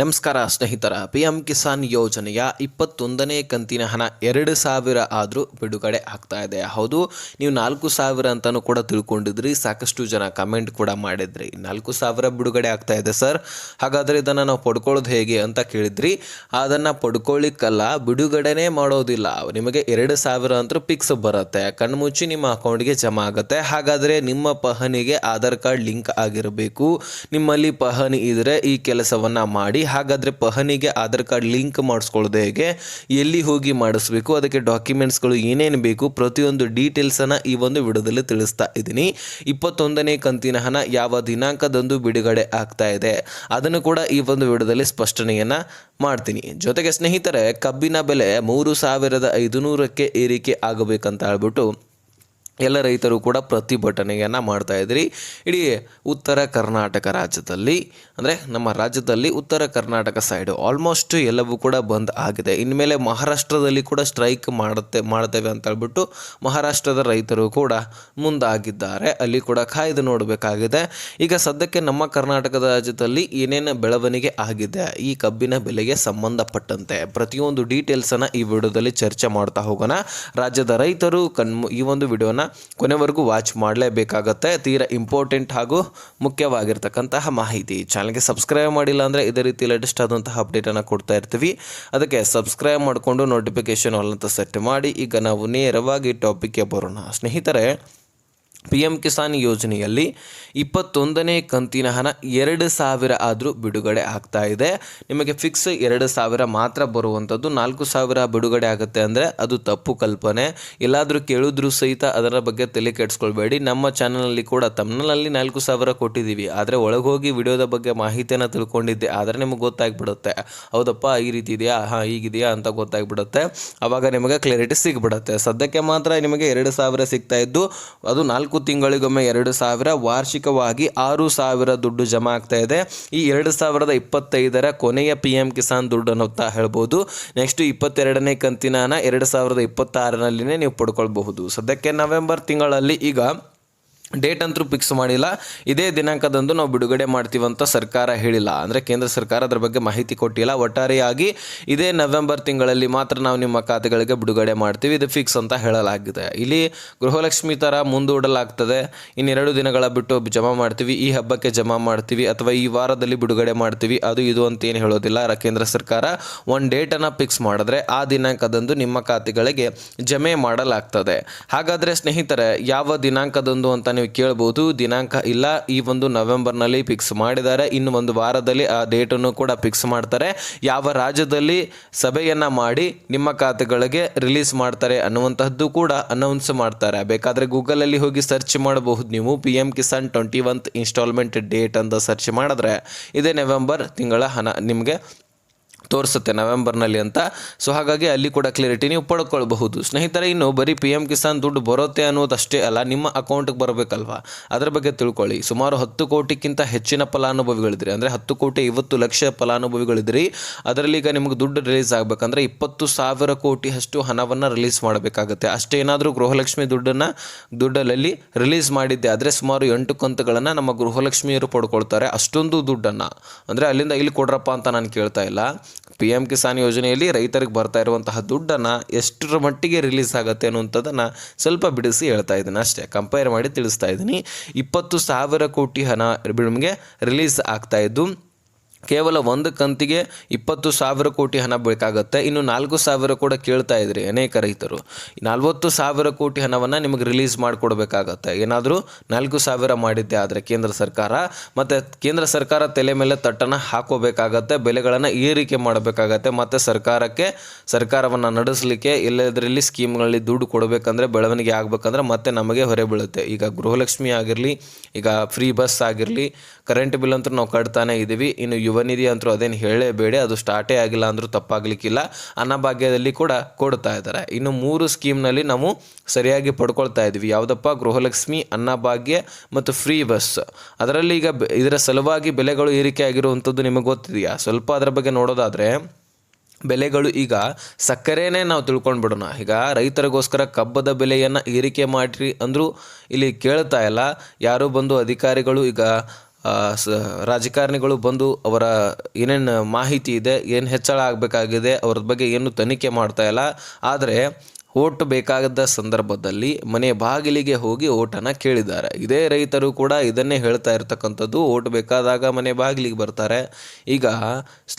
ನಮಸ್ಕಾರ ಸ್ನೇಹಿತರ P M Kisan ಯೋಜನೆಯ ಇಪ್ಪತ್ತೊಂದನೇ ಕಂತಿನ ಹಣ ಎರಡು ಸಾವಿರ ಆದರೂ ಬಿಡುಗಡೆ ಆಗ್ತಾ ಇದೆ. ಹೌದು, ನೀವು ನಾಲ್ಕು ಸಾವಿರ ಅಂತಲೂ ಕೂಡ ತಿಳ್ಕೊಂಡಿದ್ರಿ. ಸಾಕಷ್ಟು ಜನ ಕಮೆಂಟ್ ಕೂಡ ಮಾಡಿದ್ರಿ. ನಾಲ್ಕು ಸಾವಿರ ಬಿಡುಗಡೆ ಆಗ್ತಾ ಇದೆ ಸರ್. ಹಾಗಾದರೆ ಇದನ್ನು ನಾವು ಪಡ್ಕೊಳ್ಳೋದು ಹೇಗೆ ಅಂತ ಕೇಳಿದ್ರಿ. ಅದನ್ನು ಪಡ್ಕೊಳ್ಳಿಕ್ಕಲ್ಲ, ಬಿಡುಗಡೆನೇ ಮಾಡೋದಿಲ್ಲ. ನಿಮಗೆ ಎರಡು ಸಾವಿರ ಅಂತೂ ಪಿಕ್ಸ್ ಬರುತ್ತೆ. ಕಣ್ಮುಚ್ಚಿ ನಿಮ್ಮ ಅಕೌಂಟ್ಗೆ ಜಮಾ ಆಗುತ್ತೆ. ಹಾಗಾದರೆ ನಿಮ್ಮ ಪಹನಿಗೆ ಆಧಾರ್ ಕಾರ್ಡ್ ಲಿಂಕ್ ಆಗಿರಬೇಕು. ನಿಮ್ಮಲ್ಲಿ ಪಹನಿ ಇದ್ದರೆ ಈ ಕೆಲಸವನ್ನು ಮಾಡಿ ಹಾಗಾದರೆ ಪಹನಿಗೆ ಆಧಾರ್ ಕಾರ್ಡ್ ಲಿಂಕ್ ಮಾಡಿಸ್ಕೊಳ್ಳೋದು ಹೇಗೆ? ಎಲ್ಲಿ ಹೋಗಿ ಮಾಡಿಸ್ಬೇಕು? ಅದಕ್ಕೆ ಡಾಕ್ಯುಮೆಂಟ್ಸ್ಗಳು ಏನೇನು ಬೇಕು? ಪ್ರತಿಯೊಂದು ಡೀಟೇಲ್ಸನ್ನು ಈ ಒಂದು ವಿಡಿಯೋದಲ್ಲಿ ತಿಳಿಸ್ತಾ ಇದ್ದೀನಿ. ಇಪ್ಪತ್ತೊಂದನೇ ಕಂತಿನ ಹಣ ಯಾವ ದಿನಾಂಕದಂದು ಬಿಡುಗಡೆ ಆಗ್ತಾ ಇದೆ? ಅದನ್ನು ಕೂಡ ಈ ಒಂದು ವಿಡಿಯೋದಲ್ಲಿ ಸ್ಪಷ್ಟನೆಯನ್ನು ಮಾಡ್ತೀನಿ. ಜೊತೆಗೆ ಸ್ನೇಹಿತರೆ, ಕಬ್ಬಿನ ಬೆಲೆ ಮೂರು ಸಾವಿರದ ಐದುನೂರಕ್ಕೆ ಏರಿಕೆ ಆಗಬೇಕಂತ ಹೇಳ್ಬಿಟ್ಟು ಎಲ್ಲ ರೈತರು ಕೂಡ ಪ್ರತಿಭಟನೆಯನ್ನು ಮಾಡ್ತಾಯಿದ್ರಿ ಇಡೀ ಉತ್ತರ ಕರ್ನಾಟಕ ರಾಜ್ಯದಲ್ಲಿ, ಅಂದರೆ ನಮ್ಮ ರಾಜ್ಯದಲ್ಲಿ ಉತ್ತರ ಕರ್ನಾಟಕ ಸೈಡು ಆಲ್ಮೋಸ್ಟ್ ಎಲ್ಲವೂ ಕೂಡ ಬಂದ್ ಆಗಿದೆ. ಇನ್ಮೇಲೆ ಮಹಾರಾಷ್ಟ್ರದಲ್ಲಿ ಕೂಡ ಸ್ಟ್ರೈಕ್ ಮಾಡುತ್ತೆ, ಮಾಡ್ತೇವೆ ಅಂತ ಹೇಳ್ಬಿಟ್ಟು ಮಹಾರಾಷ್ಟ್ರದ ರೈತರು ಕೂಡ ಮುಂದಾಗಿದ್ದಾರೆ. ಅಲ್ಲಿ ಕೂಡ ಕಾಯ್ದು ನೋಡಬೇಕಾಗಿದೆ. ಈಗ ಸದ್ಯಕ್ಕೆ ನಮ್ಮ ಕರ್ನಾಟಕದ ರಾಜ್ಯದಲ್ಲಿ ಏನೇನು ಬೆಳವಣಿಗೆ ಆಗಿದೆ, ಈ ಕಬ್ಬಿನ ಬೆಲೆಗೆ ಸಂಬಂಧಪಟ್ಟಂತೆ ಪ್ರತಿಯೊಂದು ಡೀಟೇಲ್ಸನ್ನು ಈ ವಿಡಿಯೋದಲ್ಲಿ ಚರ್ಚೆ ಮಾಡ್ತಾ ಹೋಗೋಣ. ರಾಜ್ಯದ ರೈತರು ಕಣ್ಮು ಈ ಒಂದು ವಿಡಿಯೋನ ಕೊನೆವರೆಗೂ ವಾಚ್ ಮಾಡಲೇಬೇಕಾಗತ್ತೆ. ತೀರಾ ಇಂಪಾರ್ಟೆಂಟ್ ಹಾಗೂ ಮುಖ್ಯವಾಗಿರ್ತಕ್ಕಂತಹ ಮಾಹಿತಿ. ಚಾನಲ್ಗೆ ಸಬ್ಸ್ಕ್ರೈಬ್ ಮಾಡಿಲ್ಲ ಅಂದರೆ ಇದೇ ರೀತಿ ಲೇಟೆಸ್ಟ್ ಆದಂತಹ ಅಪ್ಡೇಟನ್ನು ಕೊಡ್ತಾ ಇರ್ತೀವಿ. ಅದಕ್ಕೆ ಸಬ್ಸ್ಕ್ರೈಬ್ ಮಾಡಿಕೊಂಡು ನೋಟಿಫಿಕೇಶನ್ ಆಲ್ ಅಂತ ಸೆಟ್ ಮಾಡಿ. ಈಗ ನಾವು ನೇರವಾಗಿ ಟಾಪಿಕ್ಗೆ ಬರೋಣ. ಸ್ನೇಹಿತರೆ ಪಿ ಎಂ ಕಿಸಾನ್ ಯೋಜನೆಯಲ್ಲಿ ಇಪ್ಪತ್ತೊಂದನೇ ಕಂತಿನ ಹಣ ಎರಡು ಸಾವಿರ ಆದರೂ ಬಿಡುಗಡೆ ಆಗ್ತಾ ಇದೆ. ನಿಮಗೆ ಫಿಕ್ಸ್ ಎರಡು ಸಾವಿರ ಮಾತ್ರ ಬರುವಂಥದ್ದು ನಾಲ್ಕು ಸಾವಿರ ಬಿಡುಗಡೆ ಆಗುತ್ತೆ ಅಂದರೆ ಅದು ತಪ್ಪು ಕಲ್ಪನೆ. ಎಲ್ಲಾದರೂ ಕೇಳಿದ್ರು ಸಹಿತ ಅದರ ಬಗ್ಗೆ ತಲೆ ಕೆಡಿಸ್ಕೊಳ್ಬೇಡಿ. ನಮ್ಮ ಚಾನಲಲ್ಲಿ ಕೂಡ ತಮ್ಮನಲ್ಲಿ ನಾಲ್ಕು ಸಾವಿರ ಕೊಟ್ಟಿದ್ದೀವಿ. ಆದರೆ ಒಳಗೋಗಿ ವಿಡಿಯೋದ ಬಗ್ಗೆ ಮಾಹಿತಿಯನ್ನು ತಿಳ್ಕೊಂಡಿದ್ದೆ. ಆದರೆ ನಿಮಗೆ ಗೊತ್ತಾಗ್ಬಿಡುತ್ತೆ. ಹೌದಪ್ಪ, ಈ ರೀತಿ ಇದೆಯಾ? ಹಾಂ, ಹೀಗಿದೆಯಾ ಅಂತ ಗೊತ್ತಾಗ್ಬಿಡುತ್ತೆ. ಆವಾಗ ನಿಮಗೆ ಕ್ಲಾರಿಟಿ ಸಿಗ್ಬಿಡುತ್ತೆ. ಸದ್ಯಕ್ಕೆ ಮಾತ್ರ ನಿಮಗೆ ಎರಡು ಸಾವಿರ ಸಿಗ್ತಾ ಇದ್ದು, ಅದು ನಾಲ್ಕು ತಿಂಗಳಿಗೊಮ್ಮೆ ಎರಡು ಸಾವಿರ, ವಾರ್ಷಿಕವಾಗಿ ಆರು ಸಾವಿರ ದುಡ್ಡು ಜಮಾ ಆಗ್ತಾ ಇದೆ. ಈ ಎರಡು ಸಾವಿರದ ಇಪ್ಪತ್ತೈದರ ಕೊನೆಯ ಪಿ ಎಂ ಕಿಸಾನ್ ದುಡ್ಡನ್ನು ಅಂತ ಹೇಳ್ಬೋದು. ನೆಕ್ಸ್ಟ್ ಇಪ್ಪತ್ತೆರಡನೇ ಕಂತಿನ ಎರಡು ಸಾವಿರದ ಇಪ್ಪತ್ತಾರನಲ್ಲಿನೇ ನೀವು ಪಡ್ಕೊಳ್ಬಹುದು. ಸದ್ಯಕ್ಕೆ ನವೆಂಬರ್ ತಿಂಗಳಲ್ಲಿ ಈಗ ಡೇಟ್ ಅಂತೂ ಫಿಕ್ಸ್ ಮಾಡಿಲ್ಲ. ಇದೇ ದಿನಾಂಕದಂದು ನಾವು ಬಿಡುಗಡೆ ಮಾಡ್ತೀವಂತ ಸರ್ಕಾರ ಹೇಳಿಲ್ಲ. ಅಂದರೆ ಕೇಂದ್ರ ಸರ್ಕಾರ ಅದರ ಬಗ್ಗೆ ಮಾಹಿತಿ ಕೊಟ್ಟಿಲ್ಲ. ಒಟ್ಟಾರೆಯಾಗಿ ಇದೇ ನವೆಂಬರ್ ತಿಂಗಳಲ್ಲಿ ಮಾತ್ರ ನಾವು ನಿಮ್ಮ ಖಾತೆಗಳಿಗೆ ಬಿಡುಗಡೆ ಮಾಡ್ತೀವಿ. ಇದು ಫಿಕ್ಸ್ ಅಂತ ಹೇಳಲಾಗಿದೆ. ಇಲ್ಲಿ ಗೃಹಲಕ್ಷ್ಮಿ ಥರ ಮುಂದೂಡಲಾಗ್ತದೆ. ಇನ್ನೆರಡು ದಿನಗಳ ಬಿಟ್ಟು ಜಮಾ ಮಾಡ್ತೀವಿ. ಈ ಹಬ್ಬಕ್ಕೆ ಜಮಾ ಮಾಡ್ತೀವಿ. ಅಥವಾ ಈ ವಾರದಲ್ಲಿ ಬಿಡುಗಡೆ ಮಾಡ್ತೀವಿ. ಅದು ಇದು ಅಂತ ಏನು ಹೇಳೋದಿಲ್ಲ. ಕೇಂದ್ರ ಸರ್ಕಾರ ಒಂದು ಡೇಟನ್ನು ಫಿಕ್ಸ್ ಮಾಡಿದ್ರೆ ಆ ದಿನಾಂಕದಂದು ನಿಮ್ಮ ಖಾತೆಗಳಿಗೆ ಜಮೆ ಮಾಡಲಾಗ್ತದೆ. ಹಾಗಾದರೆ ಸ್ನೇಹಿತರೆ, ಯಾವ ದಿನಾಂಕದಂದು ಅಂತ ನೀವು ಕೇಳ್ಬೋದು ದಿನಾಂಕ ಇಲ್ಲ, ಈ ಒಂದು ನವೆಂಬರ್ನಲ್ಲಿ ಫಿಕ್ಸ್ ಮಾಡಿದ್ದಾರೆ. ಇನ್ನು ಒಂದು ವಾರದಲ್ಲಿ ಆ ಡೇಟನ್ನು ಕೂಡ ಫಿಕ್ಸ್ ಮಾಡ್ತಾರೆ. ಯಾವ ರಾಜ್ಯದಲ್ಲಿ ಸಭೆಯನ್ನು ಮಾಡಿ ನಿಮ್ಮ ಖಾತೆಗಳಿಗೆ ರಿಲೀಸ್ ಮಾಡ್ತಾರೆ ಅನ್ನುವಂತಹದ್ದು ಕೂಡ ಅನೌನ್ಸ್ ಮಾಡ್ತಾರೆ. ಬೇಕಾದರೆ ಗೂಗಲಲ್ಲಿ ಹೋಗಿ ಸರ್ಚ್ ಮಾಡಬಹುದು. ನೀವು P M Kisan twenty oneth installment date ಅಂತ ಸರ್ಚ್ ಮಾಡಿದ್ರೆ, ಇದೇ ನವೆಂಬರ್ ತಿಂಗಳ ಹಣ ನಿಮಗೆ ತೋರಿಸುತ್ತೆ ನವೆಂಬರ್ನಲ್ಲಿ ಅಂತ. ಸೊ ಹಾಗಾಗಿ ಅಲ್ಲಿ ಕೂಡ ಕ್ಲಿಯರಿಟಿ ನೀವು ಪಡ್ಕೊಳ್ಬಹುದು. ಸ್ನೇಹಿತರೆ, ಇನ್ನು ಬರೀ ಪಿ ಎಂ ಕಿಸಾನ್ ದುಡ್ಡು ಬರುತ್ತೆ ಅನ್ನೋದಷ್ಟೇ ಅಲ್ಲ, ನಿಮ್ಮ ಅಕೌಂಟ್ಗೆ ಬರಬೇಕಲ್ವಾ? ಅದರ ಬಗ್ಗೆ ತಿಳ್ಕೊಳ್ಳಿ. ಸುಮಾರು ಹತ್ತು ಕೋಟಿಗಿಂತ ಹೆಚ್ಚಿನ ಫಲಾನುಭವಿಗಳಿದ್ರಿ ಅಂದರೆ ಹತ್ತು ಕೋಟಿ ಐವತ್ತು ಲಕ್ಷ ಫಲಾನುಭವಿಗಳಿದ್ರಿ ಅದರಲ್ಲಿ ಈಗ ನಿಮಗೆ ದುಡ್ಡು ರಿಲೀಸ್ ಆಗಬೇಕಂದ್ರೆ ಇಪ್ಪತ್ತು ಸಾವಿರ ಕೋಟಿ ಅಷ್ಟು ಹಣವನ್ನು ರಿಲೀಸ್ ಮಾಡಬೇಕಾಗುತ್ತೆ. ಅಷ್ಟೇನಾದರೂ ಗೃಹಲಕ್ಷ್ಮಿ ದುಡ್ಡನ್ನು ದುಡ್ಡಲ್ಲಿ ರಿಲೀಸ್ ಮಾಡಿದ್ದೆ ಆದರೆ ಸುಮಾರು ಎಂಟು ಕಂತುಗಳನ್ನು ನಮ್ಮ ಗೃಹಲಕ್ಷ್ಮಿಯರು ಪಡ್ಕೊಳ್ತಾರೆ ಅಷ್ಟೊಂದು ದುಡ್ಡನ್ನು. ಅಂದರೆ ಅಲ್ಲಿಂದ ಇಲ್ಲಿ ಕೊಡ್ರಪ್ಪ ಅಂತ ನಾನು ಕೇಳ್ತಾ ಇಲ್ಲ. ಪಿ ಎಂ ಕಿಸಾನ್ ಯೋಜನೆಯಲ್ಲಿ ರೈತರಿಗೆ ಬರ್ತಾ ಇರುವಂತಹ ದುಡ್ಡನ್ನು ಎಷ್ಟರ ಮಟ್ಟಿಗೆ ರಿಲೀಸ್ ಆಗುತ್ತೆ ಅನ್ನುವಂಥದ್ದನ್ನು ಸ್ವಲ್ಪ ಬಿಡಿಸಿ ಹೇಳ್ತಾ ಇದ್ದೀನಿ. ಅಷ್ಟೇ ಕಂಪೇರ್ ಮಾಡಿ ತಿಳಿಸ್ತಾ ಇದ್ದೀನಿ. ಇಪ್ಪತ್ತು ಸಾವಿರ ಕೋಟಿ ಹಣ ನಿಮಗೆ ರಿಲೀಸ್ ಆಗ್ತಾ ಇದ್ದು ಕೇವಲ ಒಂದು ಕಂತಿಗೆ ಇಪ್ಪತ್ತು ಸಾವಿರ ಕೋಟಿ ಹಣ ಬೇಕಾಗುತ್ತೆ. ಇನ್ನು ನಾಲ್ಕು ಸಾವಿರ ಕೂಡ ಕೇಳ್ತಾ ಇದ್ರಿ ಅನೇಕ ರೈತರು. ನಲ್ವತ್ತು ಸಾವಿರ ಕೋಟಿ ಹಣವನ್ನು ನಿಮಗೆ ರಿಲೀಸ್ ಮಾಡಿಕೊಡ್ಬೇಕಾಗತ್ತೆ. ಏನಾದರೂ ನಾಲ್ಕು ಸಾವಿರ ಮಾಡಿದ್ದೆ ಆದರೆ ಕೇಂದ್ರ ಸರ್ಕಾರ, ಮತ್ತು ಕೇಂದ್ರ ಸರ್ಕಾರ ತಲೆ ಮೇಲೆ ತಟ್ಟನ್ನು ಹಾಕೋಬೇಕಾಗತ್ತೆ, ಬೆಲೆಗಳನ್ನು ಏರಿಕೆ ಮಾಡಬೇಕಾಗತ್ತೆ, ಮತ್ತು ಸರ್ಕಾರಕ್ಕೆ, ಸರ್ಕಾರವನ್ನು ನಡೆಸಲಿಕ್ಕೆ ಎಲ್ಲದರಲ್ಲಿ ಸ್ಕೀಮ್ಗಳಲ್ಲಿ ದುಡ್ಡು ಕೊಡಬೇಕಂದ್ರೆ, ಬೆಳವಣಿಗೆ ಆಗಬೇಕಂದ್ರೆ ಮತ್ತೆ ನಮಗೆ ಹೊರೆ ಬೀಳುತ್ತೆ. ಈಗ ಗೃಹಲಕ್ಷ್ಮಿ ಆಗಿರಲಿ, ಈಗ ಫ್ರೀ ಬಸ್ ಆಗಿರಲಿ ಕರೆಂಟ್ ಬಿಲ್ ಅಂತೂ ನಾವು ಕಟ್ತಾನೆ ಇದ್ದೀವಿ ಇನ್ನು ಯುವ ನಿಧಿ ಅಂತೂ ಅದೇನು ಹೇಳಲೇಬೇಡಿ, ಅದು ಸ್ಟಾರ್ಟೇ ಆಗಿಲ್ಲ ಅಂದರೂ ತಪ್ಪಾಗಲಿಕ್ಕಿಲ್ಲ. ಅನ್ನಭಾಗ್ಯದಲ್ಲಿ ಕೂಡ ಕೊಡ್ತಾ ಇದ್ದಾರೆ. ಇನ್ನು ಮೂರು ಸ್ಕೀಮ್ನಲ್ಲಿ ನಾವು ಸರಿಯಾಗಿ ಪಡ್ಕೊಳ್ತಾ ಇದ್ವಿ. ಯಾವುದಪ್ಪ? ಗೃಹಲಕ್ಷ್ಮಿ, ಅನ್ನಭಾಗ್ಯ ಮತ್ತು ಫ್ರೀ ಬಸ್. ಅದರಲ್ಲಿ ಈಗ ಇದರ ಸಲುವಾಗಿ ಬೆಲೆಗಳು ಏರಿಕೆ ಆಗಿರುವಂಥದ್ದು ನಿಮಗೆ ಗೊತ್ತಿದೆಯಾ? ಸ್ವಲ್ಪ ಅದರ ಬಗ್ಗೆ ನೋಡೋದಾದರೆ, ಬೆಲೆಗಳು ಈಗ ಸಕ್ಕರೆನೇ ನಾವು ತಿಳ್ಕೊಂಡು ಬಿಡೋಣ ಈಗ ರೈತರಿಗೋಸ್ಕರ ಕಬ್ಬದ ಬೆಲೆಯನ್ನು ಏರಿಕೆ ಮಾಡಿರಿ ಅಂದರೂ ಇಲ್ಲಿ ಕೇಳ್ತಾ ಇಲ್ಲ. ಯಾರೂ ಬಂದು ಅಧಿಕಾರಿಗಳು ಈಗ ರಾಜಕಾರಣಿಗಳು ಬಂದು ಅವರ ಏನೇನು ಮಾಹಿತಿ ಇದೆ, ಏನು ಹೆಚ್ಚಳ ಆಗಬೇಕಾಗಿದೆ ಅವ್ರ ಬಗ್ಗೆ ಏನು ತನಿಖೆ ಮಾಡ್ತಾ ಇಲ್ಲ. ಆದರೆ ಓಟ್ ಬೇಕಾದ ಸಂದರ್ಭದಲ್ಲಿ ಮನೆ ಬಾಗಿಲಿಗೆ ಹೋಗಿ ಓಟನ್ನು ಕೇಳಿದ್ದಾರೆ. ಇದೇ ರೈತರು ಕೂಡ ಇದನ್ನೇ ಹೇಳ್ತಾ ಇರ್ತಕ್ಕಂಥದ್ದು, ಓಟ್ ಬೇಕಾದಾಗ ಮನೆ ಬಾಗಿಲಿಗೆ ಬರ್ತಾರೆ. ಈಗ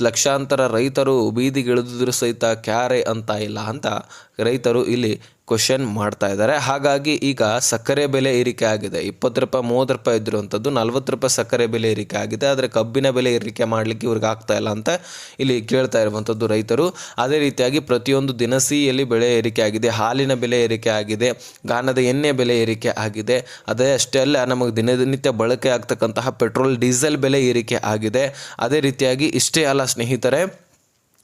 ಲಕ್ಷಾಂತರ ರೈತರು ಬೀದಿಗಿಳಿದಿದ್ರು ಸಹಿತ ಕ್ಯಾರೆ ಅಂತ ಇಲ್ಲ ಅಂತ ರೈತರು ಇಲ್ಲಿ ಕ್ವಶನ್ ಮಾಡ್ತಾ ಇದ್ದಾರೆ. ಹಾಗಾಗಿ ಈಗ ಸಕ್ಕರೆ ಬೆಲೆ ಏರಿಕೆ ಆಗಿದೆ. ಇಪ್ಪತ್ತು ರೂಪಾಯಿ, ಮೂವತ್ತು ರೂಪಾಯಿ ಇದ್ದಿರುವಂಥದ್ದು ನಲ್ವತ್ತು ರೂಪಾಯಿ ಸಕ್ಕರೆ ಬೆಲೆ ಏರಿಕೆ ಆಗಿದೆ. ಆದರೆ ಕಬ್ಬಿನ ಬೆಲೆ ಏರಿಕೆ ಮಾಡಲಿಕ್ಕೆ ಇವ್ರಿಗೆ ಆಗ್ತಾ ಇಲ್ಲ ಅಂತ ಇಲ್ಲಿ ಕೇಳ್ತಾ ಇರುವಂಥದ್ದು ರೈತರು. ಅದೇ ರೀತಿಯಾಗಿ ಪ್ರತಿಯೊಂದು ದಿನಸಿಯಲ್ಲಿ ಬೆಲೆ ಏರಿಕೆ ಆಗಿದೆ, ಹಾಲಿನ ಬೆಲೆ ಏರಿಕೆ ಆಗಿದೆ ಗಾನದ ಎಣ್ಣೆ ಬೆಲೆ ಏರಿಕೆ ಆಗಿದೆ. ಅದೇ ಅಷ್ಟೇ ಅಲ್ಲ, ನಮಗೆ ದಿನನಿತ್ಯ ಬಳಕೆ ಆಗ್ತಕ್ಕಂತಹ ಪೆಟ್ರೋಲ್, ಡೀಸೆಲ್ ಬೆಲೆ ಏರಿಕೆ ಆಗಿದೆ. ಅದೇ ರೀತಿಯಾಗಿ ಇಷ್ಟೇ ಅಲ್ಲ ಸ್ನೇಹಿತರೆ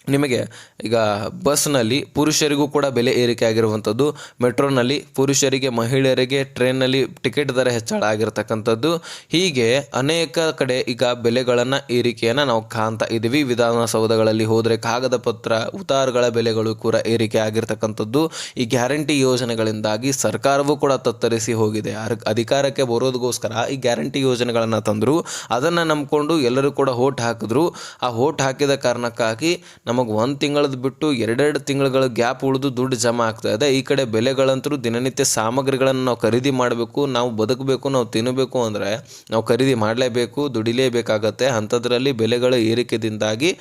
ನಿಮಗೆ ಈಗ ಬಸ್ನಲ್ಲಿ ಪುರುಷರಿಗೂ ಕೂಡ ಬೆಲೆ ಏರಿಕೆ ಆಗಿರುವಂಥದ್ದು, ಮೆಟ್ರೋನಲ್ಲಿ ಪುರುಷರಿಗೆ, ಮಹಿಳೆಯರಿಗೆ ಟ್ರೈನ್ನಲ್ಲಿ ಟಿಕೆಟ್ ದರ ಹೆಚ್ಚಳ ಆಗಿರ್ತಕ್ಕಂಥದ್ದು. ಹೀಗೆ ಅನೇಕ ಕಡೆ ಈಗ ಬೆಲೆಗಳನ್ನು ಏರಿಕೆಯನ್ನು ನಾವು ಕಾಣ್ತಾ ಇದ್ದೀವಿ. ವಿಧಾನಸೌಧಗಳಲ್ಲಿ ಹೋದರೆ ಕಾಗದ ಪತ್ರ, ಉತಾರ್ಗಳ ಬೆಲೆಗಳು ಕೂಡ ಏರಿಕೆ ಆಗಿರ್ತಕ್ಕಂಥದ್ದು. ಈ ಗ್ಯಾರಂಟಿ ಯೋಜನೆಗಳಿಂದಾಗಿ ಸರ್ಕಾರವೂ ಕೂಡ ತತ್ತರಿಸಿ ಹೋಗಿದೆ. ಅಧಿಕಾರಕ್ಕೆ ಬರೋದಕ್ಕೋಸ್ಕರ ಈ ಗ್ಯಾರಂಟಿ ಯೋಜನೆಗಳನ್ನು ತಂದರು. ಅದನ್ನು ನಂಬಿಕೊಂಡು ಎಲ್ಲರೂ ಕೂಡ ಓಟ್ ಹಾಕಿದ್ರು. ಆ ಓಟ್ ಹಾಕಿದ ಕಾರಣಕ್ಕಾಗಿ ನಮಗೆ ಒಂದು ತಿಂಗಳದ ಬಿಟ್ಟು ಎರಡೆರಡು ತಿಂಗಳುಗಳ ಗ್ಯಾಪ್ ಉಳಿದು ದುಡ್ಡು ಜಮಾ ಆಗ್ತಾ ಇದೆ. ಈ ಕಡೆ ಬೆಲೆಗಳಂತರೂ ದಿನನಿತ್ಯ ಸಾಮಗ್ರಿಗಳನ್ನು ನಾವು ಖರೀದಿ ಮಾಡಬೇಕು, ನಾವು ಬದುಕಬೇಕು, ನಾವು ತಿನ್ನಬೇಕು ಅಂದರೆ ನಾವು ಖರೀದಿ ಮಾಡಲೇಬೇಕು, ದುಡಿಲೇಬೇಕಾಗತ್ತೆ. ಅಂಥದ್ರಲ್ಲಿ ಬೆಲೆಗಳ ಏರಿಕೆದಿಂದಾಗಿ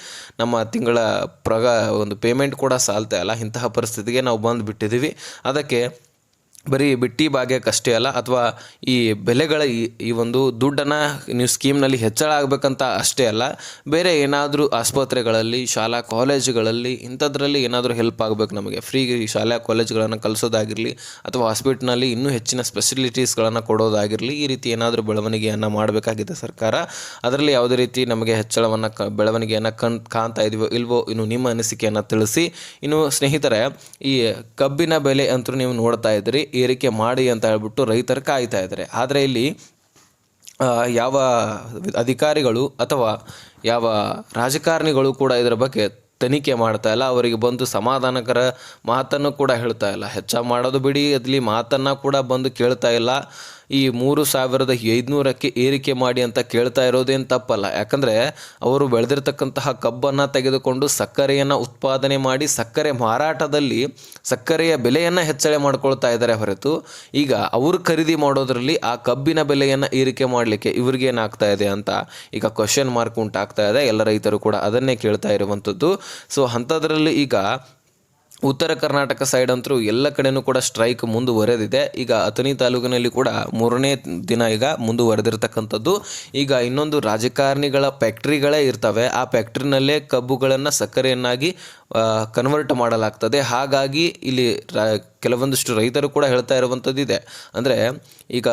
ನಮ್ಮ ತಿಂಗಳ ಪ್ರಗ, ಒಂದು ಪೇಮೆಂಟ್ ಕೂಡ ಸಾಲ್ತಾ ಇಲ್ಲ. ಇಂತಹ ಪರಿಸ್ಥಿತಿಗೆ ನಾವು ಬಂದು ಬಿಟ್ಟಿದ್ದೀವಿ ಅದಕ್ಕೆ ಬರೀ ಬಿಟ್ಟಿ ಭಾಗ್ಯಕ್ಕಷ್ಟೇ ಅಲ್ಲ, ಅಥವಾ ಈ ಬೆಲೆಗಳ ಈ ಈ ಒಂದು ದುಡ್ಡನ್ನು ನೀವು ಸ್ಕೀಮ್ನಲ್ಲಿ ಹೆಚ್ಚಳ ಆಗಬೇಕಂತ ಅಷ್ಟೇ ಅಲ್ಲ, ಬೇರೆ ಏನಾದರೂ ಆಸ್ಪತ್ರೆಗಳಲ್ಲಿ, ಶಾಲಾ ಕಾಲೇಜುಗಳಲ್ಲಿ ಇಂಥದ್ರಲ್ಲಿ ಏನಾದರೂ ಹೆಲ್ಪ್ ಆಗಬೇಕು ನಮಗೆ. ಫ್ರೀ ಶಾಲಾ ಕಾಲೇಜುಗಳನ್ನು ಕಲಿಸೋದಾಗಿರಲಿ ಅಥವಾ ಹಾಸ್ಪಿಟ್ಲ್ನಲ್ಲಿ ಇನ್ನೂ ಹೆಚ್ಚಿನ ಸ್ಪೆಸಿಲಿಟೀಸ್ಗಳನ್ನು ಕೊಡೋದಾಗಿರಲಿ, ಈ ರೀತಿ ಏನಾದರೂ ಬೆಳವಣಿಗೆಯನ್ನು ಮಾಡಬೇಕಾಗಿದೆ ಸರ್ಕಾರ. ಅದರಲ್ಲಿ ಯಾವುದೇ ರೀತಿ ನಮಗೆ ಹೆಚ್ಚಳವನ್ನು ಕ, ಬೆಳವಣಿಗೆಯನ್ನು ಕಣ್, ಕಾಣ್ತಾ ಇದೀವೋ ಇಲ್ವೋ ಇನ್ನು ನಿಮ್ಮ ಅನಿಸಿಕೆಯನ್ನು ತಿಳಿಸಿ. ಇನ್ನು ಸ್ನೇಹಿತರೆ, ಈ ಕಬ್ಬಿನ ಬೆಲೆ ಅಂತೂ ನೀವು ನೋಡ್ತಾ ಇದ್ದೀರಿ ಏರಿಕೆ ಮಾಡಿ ಅಂತ ಹೇಳ್ಬಿಟ್ಟು ರೈತರು ಕಾಯ್ತಾ ಇದ್ದಾರೆ. ಆದರೆ ಇಲ್ಲಿ ಯಾವ ಅಧಿಕಾರಿಗಳು ಅಥವಾ ಯಾವ ರಾಜಕಾರಣಿಗಳು ಕೂಡ ಇದರ ಬಗ್ಗೆ ತನಿಖೆ ಮಾಡ್ತಾ ಇಲ್ಲ. ಅವರಿಗೆ ಬಂದು ಸಮಾಧಾನಕರ ಮಾತನ್ನು ಕೂಡ ಹೇಳ್ತಾ ಇಲ್ಲ. ಹೆಚ್ಚ ಮಾಡೋದು ಬಿಡಿ ಅದಲ್ಲಿ ಮಾತನ್ನು ಕೂಡ ಬಂದು ಕೇಳ್ತಾ ಇಲ್ಲ. ಈ ಮೂರು ಸಾವಿರದ ಐದುನೂರಕ್ಕೆ ಏರಿಕೆ ಮಾಡಿ ಅಂತ ಕೇಳ್ತಾ ಇರೋದೇನು ತಪ್ಪಲ್ಲ. ಯಾಕಂದರೆ ಅವರು ಬೆಳೆದಿರ್ತಕ್ಕಂತಹ ಕಬ್ಬನ್ನು ತೆಗೆದುಕೊಂಡು ಸಕ್ಕರೆಯನ್ನು ಉತ್ಪಾದನೆ ಮಾಡಿ ಸಕ್ಕರೆ ಮಾರಾಟದಲ್ಲಿ ಸಕ್ಕರೆಯ ಬೆಲೆಯನ್ನು ಹೆಚ್ಚಳ ಮಾಡ್ಕೊಳ್ತಾ ಇದ್ದಾರೆ ಹೊರತು ಈಗ ಅವರು ಖರೀದಿ ಮಾಡೋದರಲ್ಲಿ ಆ ಕಬ್ಬಿನ ಬೆಲೆಯನ್ನು ಏರಿಕೆ ಮಾಡಲಿಕ್ಕೆ ಇವ್ರಿಗೇನಾಗ್ತಾ ಇದೆ ಅಂತ ಈಗ ಕ್ವಶನ್ ಮಾರ್ಕ್ ಉಂಟಾಗ್ತಾ ಇದೆ. ಎಲ್ಲ ರೈತರು ಕೂಡ ಅದನ್ನೇ ಕೇಳ್ತಾ ಇರುವಂಥದ್ದು ಸೊ ಅಂಥದ್ರಲ್ಲಿ ಈಗ ಉತ್ತರ ಕರ್ನಾಟಕ ಸೈಡ್ ಅಂತರೂ ಎಲ್ಲ ಕಡೆನೂ ಕೂಡ ಸ್ಟ್ರೈಕ್ ಮುಂದುವರೆದಿದೆ. ಈಗ ಅಥಣಿ ತಾಲೂಕಿನಲ್ಲಿ ಕೂಡ ಮೂರನೇ ದಿನ ಈಗ ಮುಂದುವರೆದಿರ್ತಕ್ಕಂಥದ್ದು. ಈಗ ಇನ್ನೊಂದು ರಾಜಕಾರಣಿಗಳ ಫ್ಯಾಕ್ಟ್ರಿಗಳೇ ಇರ್ತವೆ. ಆ ಫ್ಯಾಕ್ಟ್ರಿನಲ್ಲೇ ಕಬ್ಬುಗಳನ್ನು ಸಕ್ಕರೆಯನ್ನಾಗಿ ಕನ್ವರ್ಟ್ ಮಾಡಲಾಗ್ತದೆ. ಹಾಗಾಗಿ ಇಲ್ಲಿ ರಾ, ಕೆಲವೊಂದಿಷ್ಟು ರೈತರು ಕೂಡ ಹೇಳ್ತಾ ಇರುವಂಥದ್ದು ಇದೆ ಅಂದರೆ ಈಗ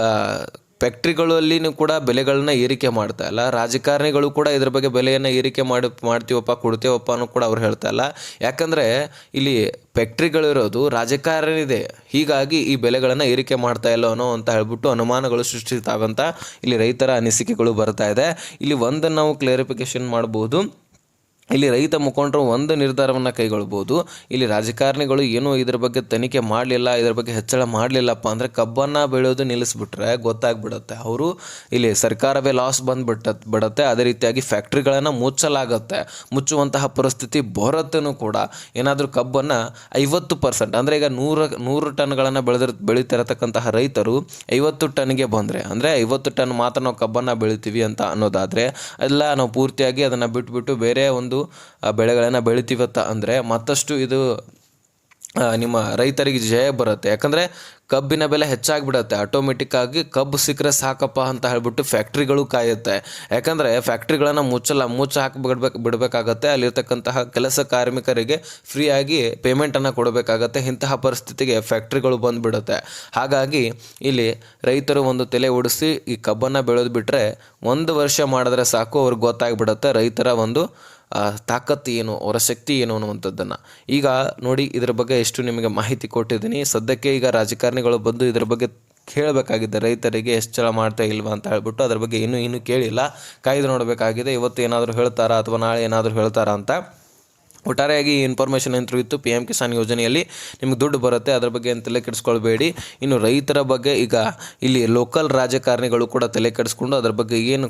ಫ್ಯಾಕ್ಟ್ರಿಗಳಲ್ಲಿನೂ ಕೂಡ ಬೆಲೆಗಳನ್ನ ಏರಿಕೆ ಮಾಡ್ತಾ ಇಲ್ಲ. ರಾಜಕಾರಣಿಗಳು ಕೂಡ ಇದ್ರ ಬಗ್ಗೆ ಬೆಲೆಯನ್ನು ಏರಿಕೆ ಮಾಡಿ, ಮಾಡ್ತೀವಪ್ಪ, ಕೊಡ್ತೀವಪ್ಪ ಅನ್ನೋ ಕೂಡ ಅವ್ರು ಹೇಳ್ತಾ ಇಲ್ಲ. ಯಾಕಂದರೆ ಇಲ್ಲಿ ಫ್ಯಾಕ್ಟ್ರಿಗಳಿರೋದು ರಾಜಕಾರಣಿದೆ. ಹೀಗಾಗಿ ಈ ಬೆಲೆಗಳನ್ನು ಏರಿಕೆ ಮಾಡ್ತಾ ಇಲ್ಲ ಅನ್ನೋ ಅಂತ ಹೇಳ್ಬಿಟ್ಟು ಅನುಮಾನಗಳು ಸೃಷ್ಟಿತಾವಂತ ಇಲ್ಲಿ ರೈತರ ಅನಿಸಿಕೆಗಳು ಬರ್ತಾ ಇದೆ. ಇಲ್ಲಿ ಒಂದನ್ನು ನಾವು ಕ್ಲಾರಿಫಿಕೇಶನ್ ಮಾಡ್ಬೋದು. ಇಲ್ಲಿ ರೈತ ಮುಖಂಡರು ಒಂದು ನಿರ್ಧಾರವನ್ನು ಕೈಗೊಳ್ಬೋದು ಇಲ್ಲಿ ರಾಜಕಾರಣಿಗಳು ಏನೂ ಇದ್ರ ಬಗ್ಗೆ ತನಿಖೆ ಮಾಡಲಿಲ್ಲ, ಇದ್ರ ಬಗ್ಗೆ ಹೆಚ್ಚಳ ಮಾಡಲಿಲ್ಲಪ್ಪ ಅಂದರೆ ಕಬ್ಬನ್ನು ಬೆಳೆಯೋದು ನಿಲ್ಲಿಸ್ಬಿಟ್ರೆ ಗೊತ್ತಾಗ್ಬಿಡುತ್ತೆ. ಅವರು ಇಲ್ಲಿ ಸರ್ಕಾರವೇ ಲಾಸ್ ಬಂದ್ಬಿಟ್ಟ, ಬಿಡುತ್ತೆ. ಅದೇ ರೀತಿಯಾಗಿ ಫ್ಯಾಕ್ಟ್ರಿಗಳನ್ನು ಮುಚ್ಚಲಾಗುತ್ತೆ. ಮುಚ್ಚುವಂತಹ ಪರಿಸ್ಥಿತಿ ಬರುತ್ತೇನೂ ಕೂಡ. ಏನಾದರೂ ಕಬ್ಬನ್ನು ಐವತ್ತು ಪರ್ಸೆಂಟ್ ಅಂದರೆ ಈಗ ನೂರ, ನೂರು ಟನ್ಗಳನ್ನು ಬೆಳೆದಿರ್, ಬೆಳೀತಿರತಕ್ಕಂತಹ ರೈತರು ಐವತ್ತು ಟನ್ಗೆ ಬಂದರೆ, ಅಂದರೆ ಐವತ್ತು ಟನ್ ಮಾತ್ರ ನಾವು ಕಬ್ಬನ್ನು ಬೆಳಿತೀವಿ ಅಂತ ಅನ್ನೋದಾದರೆ, ಎಲ್ಲ ನಾವು ಪೂರ್ತಿಯಾಗಿ ಅದನ್ನು ಬಿಟ್ಬಿಟ್ಟು ಬೇರೆ ಒಂದು ಬೆಳೆಗಳನ್ನು ಬೆಳಿತೀವತ್ತ ಅಂದರೆ ಮತ್ತಷ್ಟು ಇದು ನಿಮ್ಮ ರೈತರಿಗೆ ಜಯ ಬರುತ್ತೆ. ಯಾಕಂದರೆ ಕಬ್ಬಿನ ಬೆಲೆ ಹೆಚ್ಚಾಗಿಬಿಡತ್ತೆ. ಆಟೋಮೆಟಿಕ್ ಆಗಿ ಕಬ್ಬು ಸಿಕ್ಕರೆ ಸಾಕಪ್ಪ ಅಂತ ಹೇಳ್ಬಿಟ್ಟು ಫ್ಯಾಕ್ಟ್ರಿಗಳು ಕಾಯುತ್ತೆ. ಯಾಕಂದರೆ ಫ್ಯಾಕ್ಟ್ರಿಗಳನ್ನು ಮುಚ್ಚಲ್ಲ, ಮುಚ್ಚ ಹಾಕಿ ಬಿಡ್ಬೇಕು ಬಿಡಬೇಕಾಗತ್ತೆ. ಅಲ್ಲಿರ್ತಕ್ಕಂತಹ ಕೆಲಸ ಕಾರ್ಮಿಕರಿಗೆ ಫ್ರೀಯಾಗಿ ಪೇಮೆಂಟನ್ನು ಕೊಡಬೇಕಾಗತ್ತೆ. ಇಂತಹ ಪರಿಸ್ಥಿತಿಗೆ ಫ್ಯಾಕ್ಟ್ರಿಗಳು ಬಂದುಬಿಡುತ್ತೆ. ಹಾಗಾಗಿ ಇಲ್ಲಿ ರೈತರು ಒಂದು ತಲೆ ಓಡಿಸಿ ಈ ಕಬ್ಬನ್ನು ಬೆಳೆದು ಬಿಟ್ಟರೆ ಒಂದು ವರ್ಷ ಮಾಡಿದ್ರೆ ಸಾಕು, ಅವ್ರಿಗೆ ಗೊತ್ತಾಗ್ಬಿಡುತ್ತೆ. ರೈತರ ಒಂದು ತಾಕತ್ತು ಏನು, ಅವರ ಶಕ್ತಿ ಏನು ಅನ್ನುವಂಥದ್ದನ್ನು. ಈಗ ನೋಡಿ, ಇದರ ಬಗ್ಗೆ ಎಷ್ಟು ನಿಮಗೆ ಮಾಹಿತಿ ಕೊಟ್ಟಿದ್ದೀನಿ. ಸದ್ಯಕ್ಕೆ ಈಗ ರಾಜಕಾರಣಿಗಳು ಬಂದು ಇದರ ಬಗ್ಗೆ ಕೇಳಬೇಕಾಗಿದೆ ರೈತರಿಗೆ ಎಷ್ಟು ಹೆಚ್ಚಳ ಮಾಡ್ತಾ ಇಲ್ವಾ ಅಂತ ಹೇಳ್ಬಿಟ್ಟು ಅದ್ರ ಬಗ್ಗೆ ಇನ್ನೂ ಇನ್ನೂ ಕೇಳಿಲ್ಲ. ಕಾಯ್ದು ನೋಡಬೇಕಾಗಿದೆ, ಇವತ್ತು ಏನಾದರೂ ಹೇಳ್ತಾರಾ ಅಥವಾ ನಾಳೆ ಏನಾದರೂ ಹೇಳ್ತಾರಾ ಅಂತ. ಒಟ್ಟಾರೆಯಾಗಿ ಈ ಇನ್ಫಾರ್ಮೇಷನ್ ಏನು ಇತ್ತು. ಪಿ ಎಂ ಕಿಸಾನ್ ಯೋಜನೆಯಲ್ಲಿ ನಿಮ್ಗೆ ದುಡ್ಡು ಬರುತ್ತೆ. ಅದ್ರ ಬಗ್ಗೆ ಏನು ತಲೆ ಕೆಡಿಸ್ಕೊಳ್ಬೇಡಿ ಇನ್ನು ರೈತರ ಬಗ್ಗೆ ಈಗ ಇಲ್ಲಿ ಲೋಕಲ್ ರಾಜಕಾರಣಿಗಳು ಕೂಡ ತಲೆ ಕೆಡಿಸ್ಕೊಂಡು ಅದ್ರ ಬಗ್ಗೆ ಏನು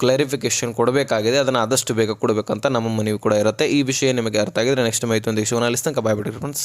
ಕ್ಲಾರಿಫಿಕೇಶನ್ ಕೊಡಬೇಕಾಗಿದೆ, ಅದನ್ನು ಆದಷ್ಟು ಬೇಗ ಕೊಡಬೇಕಂತ ನಮ್ಮ ಮನವಿ ಕೂಡ ಇರುತ್ತೆ. ಈ ವಿಷಯ ನಿಮಗೆ ಅರ್ಥ ಆಗಿದ್ರೆ ನೆಕ್ಸ್ಟ್ ಒಂದು ಶಿವನಾಲಿಸ್ತಂಕ ಬಾಯ್ ಬಿಡಿ ಫ್ರೆಂಡ್ಸ್